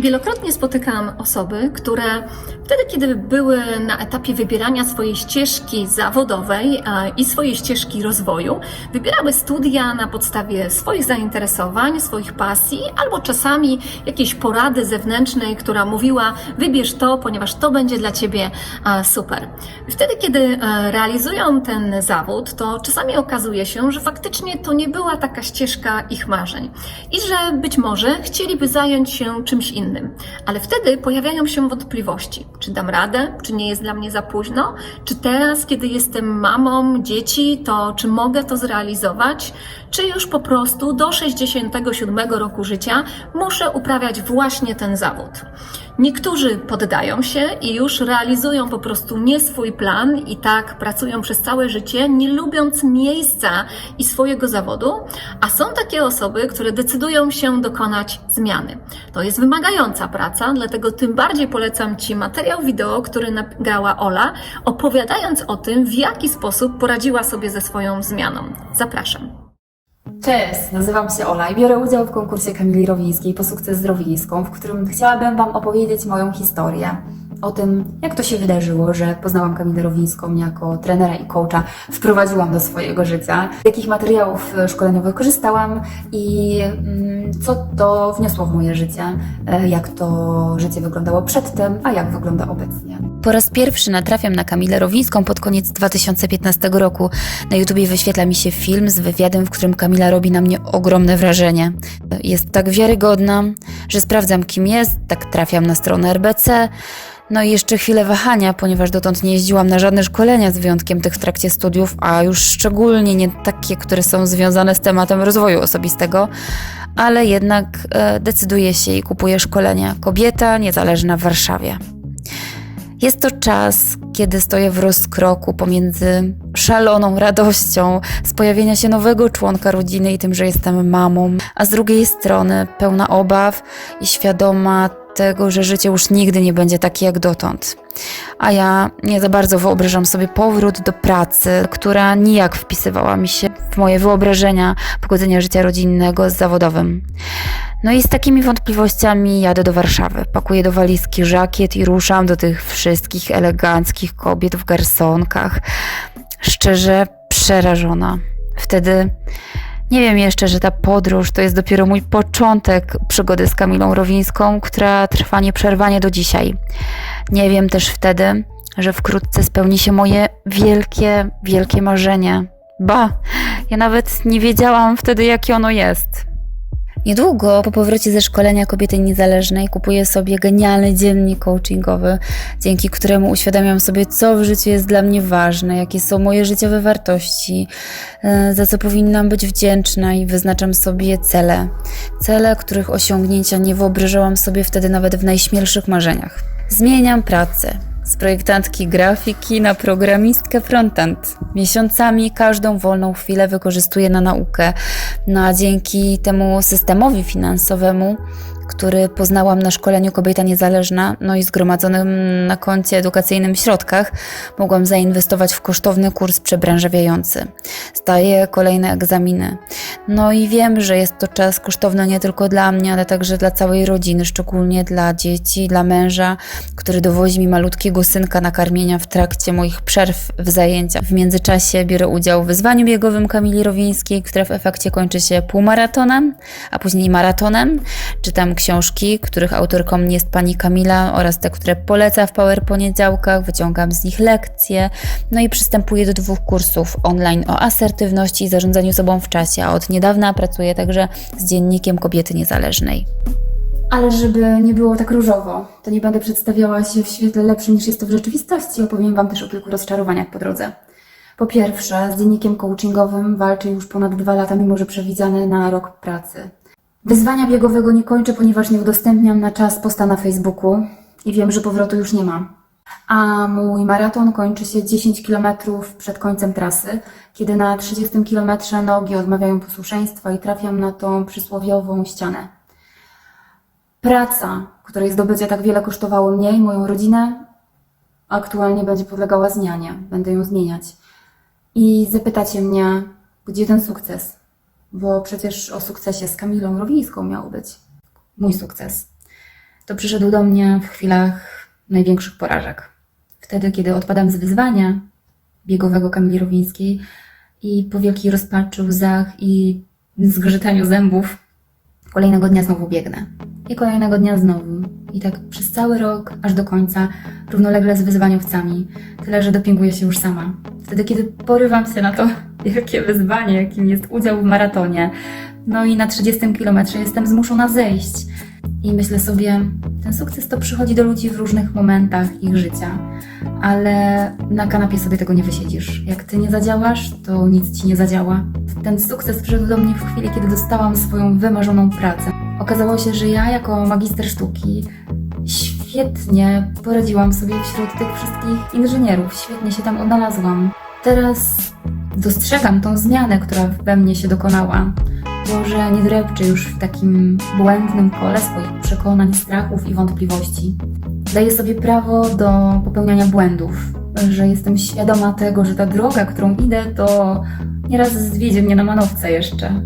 Wielokrotnie spotykałam osoby, które wtedy, kiedy były na etapie wybierania swojej ścieżki zawodowej e, i swojej ścieżki rozwoju, wybierały studia na podstawie swoich zainteresowań, swoich pasji, albo czasami jakiejś porady zewnętrznej, która mówiła: wybierz to, ponieważ to będzie dla ciebie e, super. Wtedy, kiedy e, realizują ten zawód, to czasami okazuje się, że faktycznie to nie była taka ścieżka ich marzeń i że być może chcieliby zająć się czymś innym. Ale wtedy pojawiają się wątpliwości, czy dam radę, czy nie jest dla mnie za późno, czy teraz, kiedy jestem mamą dzieci, to czy mogę to zrealizować, czy już po prostu do 67 roku życia muszę uprawiać właśnie ten zawód. Niektórzy poddają się i już realizują po prostu nie swój plan i tak pracują przez całe życie, nie lubiąc miejsca i swojego zawodu, a są takie osoby, które decydują się dokonać zmiany. To jest wymagająca praca, dlatego tym bardziej polecam Ci materiał wideo, który nagrała Ola, opowiadając o tym, w jaki sposób poradziła sobie ze swoją zmianą. Zapraszam. Cześć, nazywam się Ola i biorę udział w konkursie Kamili Rowińskiej po sukces z w którym chciałabym Wam opowiedzieć moją historię. O tym, jak to się wydarzyło, że poznałam Kamilę Rowińską jako trenera i coacha, wprowadziłam do swojego życia, jakich materiałów e, szkoleniowych korzystałam i mm, co to wniosło w moje życie, e, jak to życie wyglądało przedtem, a jak wygląda obecnie. Po raz pierwszy natrafiam na Kamilę Rowińską pod koniec 2015 roku. Na YouTubie wyświetla mi się film z wywiadem, w którym Kamila robi na mnie ogromne wrażenie. Jest tak wiarygodna, że sprawdzam kim jest, tak trafiam na stronę RBC. No i jeszcze chwilę wahania, ponieważ dotąd nie jeździłam na żadne szkolenia z wyjątkiem tych w trakcie studiów, a już szczególnie nie takie, które są związane z tematem rozwoju osobistego, ale jednak e, decyduję się i kupuję szkolenia Kobieta Niezależna w Warszawie. Jest to czas, kiedy stoję w rozkroku pomiędzy szaloną radością z pojawienia się nowego członka rodziny i tym, że jestem mamą, a z drugiej strony pełna obaw i świadoma tego, że życie już nigdy nie będzie takie jak dotąd. A ja nie za bardzo wyobrażam sobie powrót do pracy, która nijak wpisywała mi się w moje wyobrażenia pogodzenia życia rodzinnego z zawodowym. No i z takimi wątpliwościami jadę do Warszawy. Pakuję do walizki żakiet i ruszam do tych wszystkich eleganckich kobiet w garsonkach. Szczerze przerażona. Wtedy nie wiem jeszcze, że ta podróż to jest dopiero mój początek przygody z Kamilą Rowińską, która trwa nieprzerwanie do dzisiaj. Nie wiem też wtedy, że wkrótce spełni się moje wielkie, wielkie marzenie. Ba, ja nawet nie wiedziałam wtedy, jakie ono jest. Niedługo po powrocie ze szkolenia kobiety niezależnej kupuję sobie genialny dziennik coachingowy, dzięki któremu uświadamiam sobie, co w życiu jest dla mnie ważne, jakie są moje życiowe wartości, e, za co powinnam być wdzięczna i wyznaczam sobie cele. Cele, których osiągnięcia nie wyobrażałam sobie wtedy nawet w najśmielszych marzeniach. Zmieniam pracę. Z projektantki grafiki na programistkę frontend. Miesiącami każdą wolną chwilę wykorzystuję na naukę, no a dzięki temu systemowi finansowemu, który poznałam na szkoleniu Kobieta Niezależna, no i zgromadzonym na koncie edukacyjnym środkach, mogłam zainwestować w kosztowny kurs przebranżawiający. Zdaję kolejne egzaminy. No i wiem, że jest to czas kosztowny nie tylko dla mnie, ale także dla całej rodziny, szczególnie dla dzieci, dla męża, który dowozi mi malutkiego synka na karmienia w trakcie moich przerw w zajęciach. W międzyczasie biorę udział w wyzwaniu biegowym Kamili Rowińskiej, które w efekcie kończy się półmaratonem, a później maratonem. Czytam książki, których autorką jest pani Kamila oraz te, które poleca w Power Poniedziałkach, wyciągam z nich lekcje, no i przystępuję do dwóch kursów online o asertywności i zarządzaniu sobą w czasie, a od niedawna pracuję także z dziennikiem Kobiety Niezależnej. Ale żeby nie było tak różowo, to nie będę przedstawiała się w świetle lepszym niż jest to w rzeczywistości. Opowiem Wam też o kilku rozczarowaniach po drodze. Po pierwsze, z dziennikiem coachingowym walczę już ponad dwa lata, mimo że przewidziane na rok pracy. Wyzwania biegowego nie kończę, ponieważ nie udostępniam na czas posta na Facebooku i wiem, że powrotu już nie ma. A mój maraton kończy się 10 km przed końcem trasy, kiedy na 30 km nogi odmawiają posłuszeństwa i trafiam na tą przysłowiową ścianę. Praca, której zdobycie tak wiele kosztowało mnie i moją rodzinę, aktualnie będzie podlegała zmianie. Będę ją zmieniać. I zapytacie mnie, gdzie ten sukces? Bo przecież o sukcesie z Kamilą Rowińską miał być mój sukces. to przyszedł do mnie w chwilach największych porażek. Wtedy, kiedy odpadam z wyzwania biegowego Kamili Rowińskiej i po wielkiej rozpaczy, łzach i zgrzytaniu zębów kolejnego dnia znowu biegnę. I kolejnego dnia znowu. I tak przez cały rok, aż do końca, równolegle z wyzwaniowcami. Tyle, że dopinguję się już sama. Wtedy, kiedy porywam się na to wielkie wyzwanie, jakim jest udział w maratonie, no i na 30 kilometrze jestem zmuszona zejść. I myślę sobie, ten sukces to przychodzi do ludzi w różnych momentach ich życia, ale na kanapie sobie tego nie wysiedzisz. Jak ty nie zadziałasz, to nic ci nie zadziała. Ten sukces przyszedł do mnie w chwili, kiedy dostałam swoją wymarzoną pracę. Okazało się, że ja, jako magister sztuki, świetnie poradziłam sobie wśród tych wszystkich inżynierów, świetnie się tam odnalazłam. Teraz dostrzegam tą zmianę, która we mnie się dokonała. To, że nie drepczę już w takim błędnym kole swoich przekonań, strachów i wątpliwości. Daję sobie prawo do popełniania błędów, że jestem świadoma tego, że ta droga, którą idę, to nieraz zwiedzie mnie na manowce jeszcze.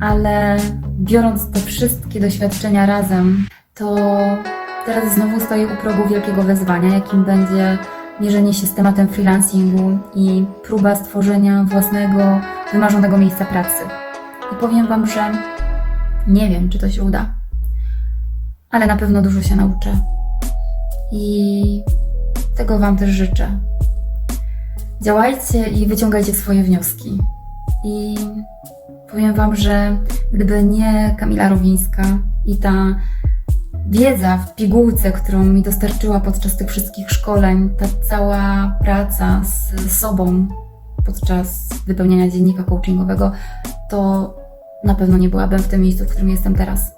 Ale biorąc te wszystkie doświadczenia razem, to teraz znowu stoję u progu wielkiego wyzwania, jakim będzie mierzenie się z tematem freelancingu i próba stworzenia własnego, wymarzonego miejsca pracy. I powiem Wam, że nie wiem, czy to się uda, ale na pewno dużo się nauczę. I tego Wam też życzę. Działajcie i wyciągajcie swoje wnioski. I powiem Wam, że gdyby nie Kamila Rowińska i ta wiedza w pigułce, którą mi dostarczyła podczas tych wszystkich szkoleń, ta cała praca z sobą podczas wypełniania dziennika coachingowego, to na pewno nie byłabym w tym miejscu, w którym jestem teraz.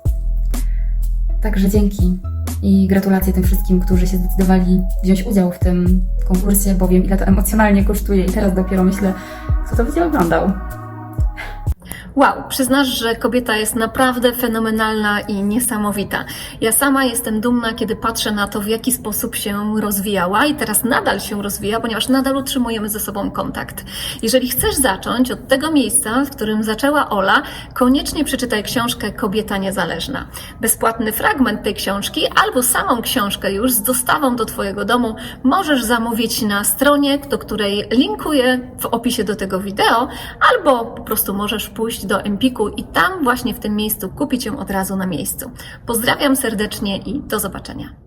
Także dzięki i gratulacje tym wszystkim, którzy się zdecydowali wziąć udział w tym konkursie, bo wiem, ile to emocjonalnie kosztuje i teraz dopiero myślę, kto to będzie oglądał. Wow, przyznasz, że kobieta jest naprawdę fenomenalna i niesamowita. Ja sama jestem dumna, kiedy patrzę na to, w jaki sposób się rozwijała i teraz nadal się rozwija, ponieważ nadal utrzymujemy ze sobą kontakt. Jeżeli chcesz zacząć od tego miejsca, w którym zaczęła Ola, koniecznie przeczytaj książkę Kobieta Niezależna. Bezpłatny fragment tej książki albo samą książkę już z dostawą do Twojego domu możesz zamówić na stronie, do której linkuję w opisie do tego wideo, albo po prostu możesz do Empiku i tam właśnie w tym miejscu kupić ją od razu na miejscu. Pozdrawiam serdecznie i do zobaczenia.